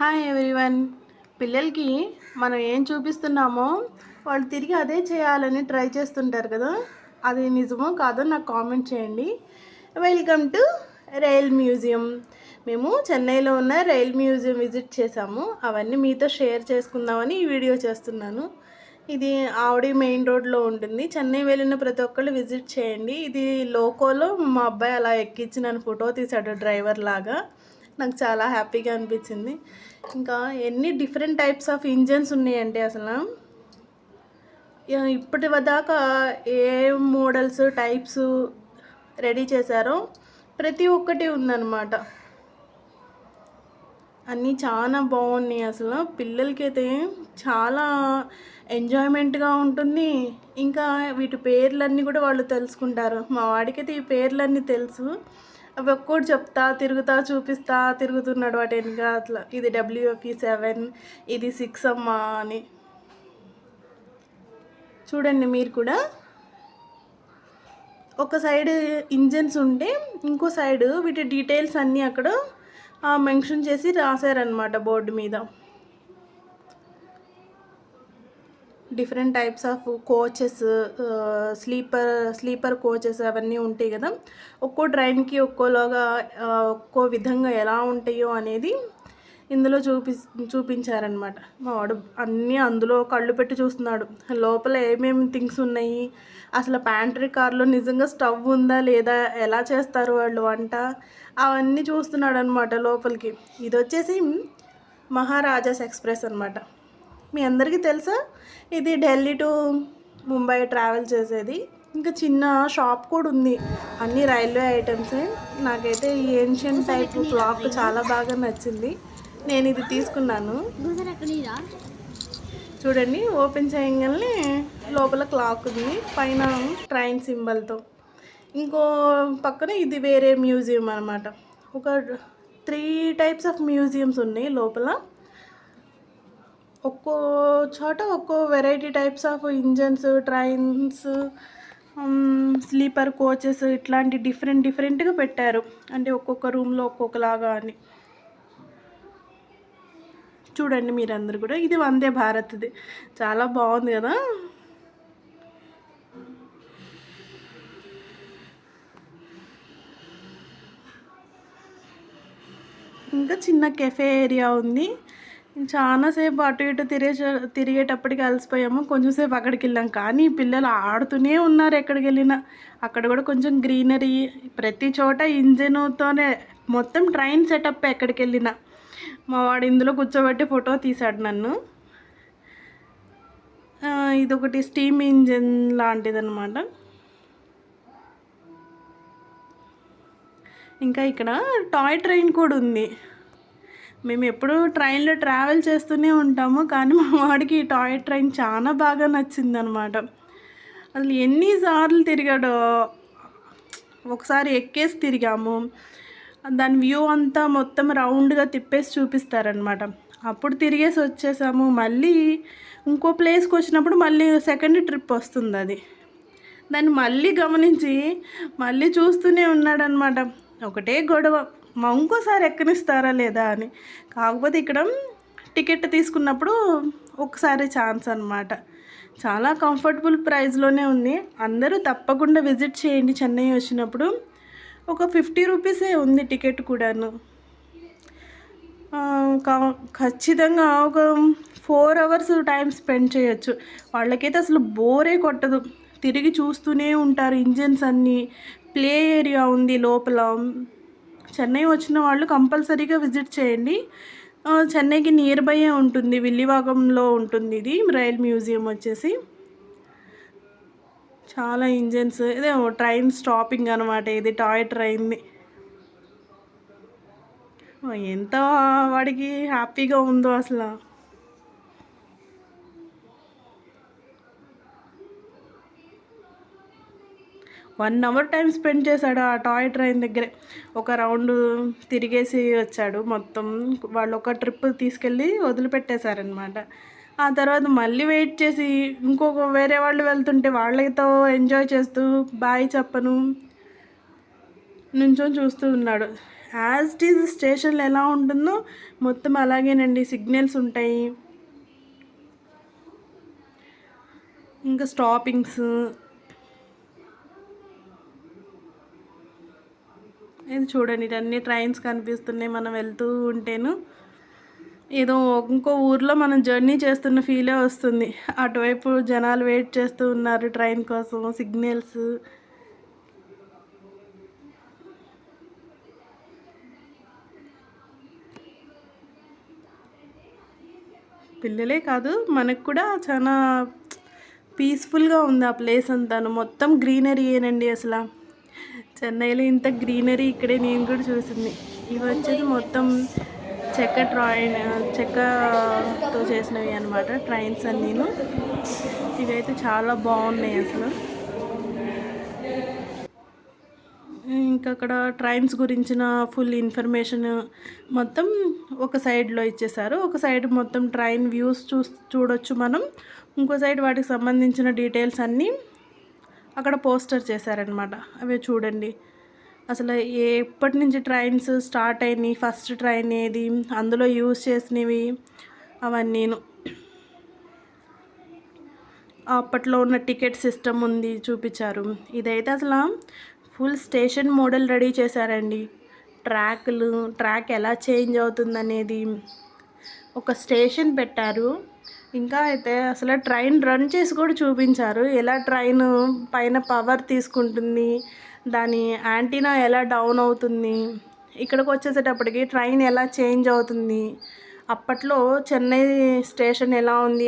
Hi everyone పిల్లలకి మనం ఏం చూపిస్తున్నామో వాళ్ళు తిరిగి అదే చేయాలని ట్రై చేస్తుంటారు కదా. అది నిజమో కాదో నాకు కామెంట్ చేయండి. వెల్కమ్ టు రైల్ మ్యూజియం మేము చెన్నైలో ఉన్న రైల్ మ్యూజియం విజిట్ చేసాము అవన్నీ మీతో షేర్ చేసుకుందామని ఈ వీడియో చేస్తున్నాను. ఇది ఆవిడి మెయిన్ రోడ్లో ఉంటుంది. చెన్నై వెళ్ళిన ప్రతి ఒక్కళ్ళు విజిట్ చేయండి. ఇది లోకోలో మా అబ్బాయి అలా ఎక్కించి నన్ను ఫోటో తీశాడు డ్రైవర్ లాగా. నాకు చాలా హ్యాపీగా అనిపించింది. ఇంకా ఎన్ని డిఫరెంట్ టైప్స్ ఆఫ్ ఇంజన్స్ ఉన్నాయండి అసలు. ఇప్పటి దాకా ఏ మోడల్స్ టైప్స్ రెడీ చేశారో ప్రతి ఒక్కటి ఉందన్నమాట. అన్నీ చాలా బాగున్నాయి అసలు. పిల్లలకైతే చాలా ఎంజాయ్మెంట్గా ఉంటుంది. ఇంకా వీటి పేర్లన్నీ కూడా వాళ్ళు తెలుసుకుంటారు. మా వాడికైతే ఈ పేర్లన్నీ తెలుసు. అవి ఒక్కోటి చెప్తా తిరుగుతా చూపిస్తా తిరుగుతున్నాడు వాటి వెనుక అట్లా. ఇది డబ్ల్యూఎఫ్ఈ సెవెన్ ఇది సిక్స్ అమ్మా అని. చూడండి మీరు కూడా. ఒక సైడ్ ఇంజన్స్ ఉంటే ఇంకో సైడ్ వీటి డీటెయిల్స్ అన్నీ అక్కడ మెన్షన్ చేసి రాశారనమాట బోర్డు మీద. Different types of coaches sleeper sleeper coaches అవన్నీ ఉంటాయి కదా. ఒక్కో ట్రైన్కి ఒక్కోలాగా ఒక్కో విధంగా ఎలా ఉంటాయో అనేది ఇందులో చూపి చూపించారనమాట మా వాడు అన్నీ అందులో కళ్ళు పెట్టి చూస్తున్నాడు. లోపల ఏమేమి థింగ్స్ ఉన్నాయి? అసలు ప్యాంట్రీ కార్లో నిజంగా స్టవ్ ఉందా లేదా? ఎలా చేస్తారు వాళ్ళు వంట? అవన్నీ చూస్తున్నాడు అనమాట లోపలికి. ఇది వచ్చేసి మహారాజాస్ ఎక్స్ప్రెస్ అనమాట మీ అందరికీ తెలుసా? ఇది ఢిల్లీ టు ముంబై ట్రావెల్ చేసేది. ఇంకా చిన్న షాప్ కూడా ఉంది. అన్ని రైల్వే ఐటమ్సే. నాకైతే ఈ ఏన్షియన్ టైప్ క్లాక్ చాలా బాగా నచ్చింది. నేను ఇది తీసుకున్నాను. చూడండి ఓపెన్ చేయగానే లోపల క్లాక్ ఉంది. పైన ట్రైన్ సింబల్తో. ఇంకో పక్కన ఇది వేరే మ్యూజియం అనమాట ఒక త్రీ టైప్స్ ఆఫ్ మ్యూజియంస్ ఉన్నాయి లోపల. ఒక్కో చోట ఒక్కో variety types of engines trains sleeper coaches ఇట్లాంటి డిఫరెంట్ డిఫరెంట్గా పెట్టారు. అంటే ఒక్కొక్క రూమ్లో ఒక్కొక్కలాగా అని. చూడండి మీరందరూ కూడా. ఇది వందే భారత్ది. చాలా బాగుంది కదా? ఇంకా చిన్న కెఫే ఏరియా ఉంది. చాలాసేపు అటు ఇటు తిరిగే తిరిగేటప్పటికి అలసిపోయాము. కొంచెం సేపు అక్కడికి వెళ్ళాం. కానీ పిల్లలు ఆడుతూనే ఉన్నారు ఎక్కడికి వెళ్ళినా. అక్కడ కూడా కొంచెం గ్రీనరీ ప్రతి చోట ఇంజన్తోనే మొత్తం ట్రైన్ సెటప్ ఎక్కడికి వెళ్ళినా. మా వాడు ఇందులో కూర్చోబెట్టి ఫోటో తీశాడు నన్ను. ఇదొకటి స్టీమ్ ఇంజిన్ లాంటిదన్నమాట. ఇంకా ఇక్కడ టాయ్ ట్రైన్ కూడా ఉంది. మేము ఎప్పుడూ ట్రైన్లో ట్రావెల్ చేస్తూనే ఉంటాము కానీ మా వాడికి ఈ టాయ్ ట్రైన్ చాలా బాగా నచ్చిందనమాట. అసలు ఎన్నిసార్లు తిరిగాడో ఒకసారి ఎక్కేసి తిరిగాము. దాని వ్యూ అంతా మొత్తం రౌండ్గా తిప్పేసి చూపిస్తారనమాట. అప్పుడు తిరిగేసి వచ్చేసాము. మళ్ళీ ఇంకో ప్లేస్కి వచ్చినప్పుడు మళ్ళీ సెకండ్ ట్రిప్ వస్తుంది అది. దాన్ని మళ్ళీ గమనించి మళ్ళీ చూస్తూనే ఉన్నాడనమాట. ఒకటే గొడవ. మా ఇంకోసారి ఎక్కనిస్తారా లేదా అని. కాకపోతే ఇక్కడ టికెట్ తీసుకున్నప్పుడు ఒకసారి ఛాన్స్ అనమాట చాలా కంఫర్టబుల్ ప్రైస్లోనే ఉంది. అందరూ తప్పకుండా విజిట్ చేయండి. చెన్నై వచ్చినప్పుడు ఒక ఫిఫ్టీ రూపీసే ఉంది టికెట్ కూడాను. కా- ఖచ్చితంగా ఒక ఫోర్ అవర్స్ టైం స్పెండ్ చేయొచ్చు. వాళ్ళకైతే అసలు బోరే కొట్టదు. తిరిగి చూస్తూనే ఉంటారు. ఇంజన్స్ అన్నీ ప్లే ఏరియా ఉంది లోపల. చెన్నై వచ్చిన వాళ్ళు కంపల్సరీగా విజిట్ చేయండి. చెన్నైకి నియర్ బైయే ఉంటుంది విల్లివాగంలో ఉంటుంది ఇది రైల్ మ్యూజియం వచ్చేసి. చాలా ఇంజన్స్ ఇదే ట్రైన్ స్టాపింగ్ అనమాట ఇది టాయ్ ట్రైన్ది ఎంత వాడికి హ్యాపీగా ఉందో అసలు. వన్ అవర్ టైం స్పెండ్ చేశాడు ఆ టాయ్ ట్రైన్ దగ్గరే. ఒక రౌండ్ తిరిగేసి వచ్చాడు మొత్తం. వాళ్ళు ఒక ట్రిప్ తీసుకెళ్ళి వదిలిపెట్టేశారనమాట ఆ తర్వాత మళ్ళీ వెయిట్ చేసి ఇంకొక వేరే వాళ్ళు వెళ్తుంటే వాళ్ళతో ఎంజాయ్ చేస్తూ బాయ్ చెప్పను నుంచొని చూస్తూ ఉన్నాడు. యాజ్ ఇట్ ఈజ్ స్టేషన్లో ఎలా ఉంటుందో మొత్తం అలాగేనండి. సిగ్నల్స్ ఉంటాయి. ఇంకా స్టాపింగ్స్ ఇది చూడండి ఇవన్నీ ట్రైన్స్ కనిపిస్తున్నాయి మనం వెళ్తూ ఉంటేను. ఏదో ఇంకో ఊర్లో మనం జర్నీ చేస్తున్న ఫీలే వస్తుంది. అటువైపు జనాలు వెయిట్ చేస్తూ ఉన్నారు ట్రైన్ కోసం సిగ్నల్స్ పిల్లలే కాదు మనకు కూడా చాలా పీస్ఫుల్గా ఉంది ఆ ప్లేస్ అంతాను. మొత్తం గ్రీనరీ ఏనండి అసలు. చెన్నైలో ఇంత గ్రీనరీ ఇక్కడే నేను కూడా చూసింది. ఇవి వచ్చేసి మొత్తం చెక్క ట్రైన్ చెక్కతో చేసినవి అనమాట ట్రైన్స్ అన్నీను. ఇవైతే చాలా బాగున్నాయి అసలు. ఇంకా అక్కడ ట్రైన్స్ గురించిన ఫుల్ ఇన్ఫర్మేషన్ మొత్తం ఒక సైడ్లో ఇచ్చేసారు ఒక సైడ్ మొత్తం ట్రైన్ వ్యూస్ చూ చూడొచ్చు మనం. ఇంకో సైడ్ వాటికి సంబంధించిన డీటెయిల్స్ అన్నీ అక్కడ పోస్టర్ చేశారనమాట. అవి చూడండి. అసలు ఎప్పటి నుంచి ట్రైన్స్ స్టార్ట్ అయినాయి ఫస్ట్ ట్రైన్ ఏది అందులో యూజ్ చేసినవి అవన్నీను. అప్పట్లో ఉన్న టికెట్ సిస్టమ్ ఉంది చూపించారు. ఇదైతే అసలు ఫుల్ స్టేషన్ మోడల్ రెడీ చేశారండి. ట్రాక్లు ట్రాక్ ఎలా చేంజ్ అవుతుందనేది. ఒక స్టేషన్ పెట్టారు. ఇంకా అయితే అసలు ట్రైన్ రన్ చేసి కూడా చూపించారు. ఎలా ట్రైన్ పైన పవర్ తీసుకుంటుంది దాని యాంటీనా ఎలా డౌన్ అవుతుంది ఇక్కడికి వచ్చేసేటప్పటికి ట్రైన్ ఎలా చేంజ్ అవుతుంది అప్పట్లో చెన్నై స్టేషన్ ఎలా ఉంది